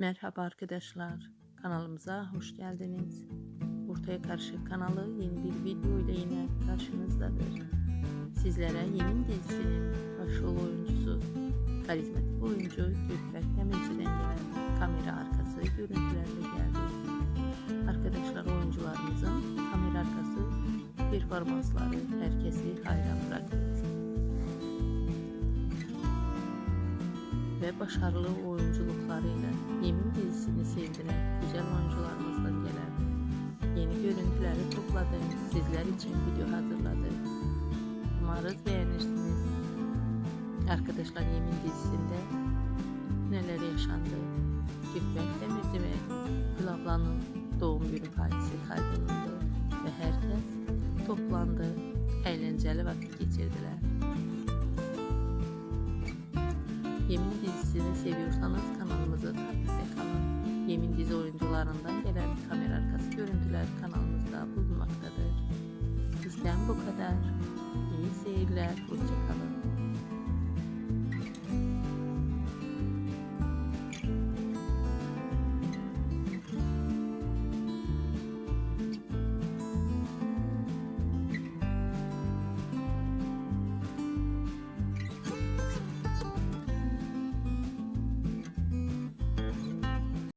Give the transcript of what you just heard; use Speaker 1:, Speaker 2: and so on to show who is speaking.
Speaker 1: Merhaba arkadaşlar, kanalımıza hoş geldiniz. Ortaya Karşı kanalı yeni bir video ile yine karşınızdadır. Sizlere Yemin dizisinin başrol oyuncusu, karizmatik oyuncu Gökberk Demirci'den gelen kamera arkası görüntülerle geldi. Arkadaşlar oyuncularımızın kamera arkası performansları herkesi hayran bırakıyor. Ve başarılı oyunculuklarıyla Yemin dizisini sevdiren güzel oyuncularımızdan gelen yeni görüntüleri topladım. Sizler için video hazırladım. Umarız beğenirsiniz. Arkadaşlar Yemin dizisinde neler yaşandı? Gökberk Demirci ve Gül ablanın doğum günü partisi kaydedildi ve herkes toplandı. Eğlenceli vakit geçirdiler. Yemin dizisini seviyorsanız kanalımızı takipte kalın. Yemin dizi oyuncularından gelen kamera arkası görüntüler kanalımızda bulunmaktadır. Bizden bu kadar. İyi seyirler. Hoşçakalın.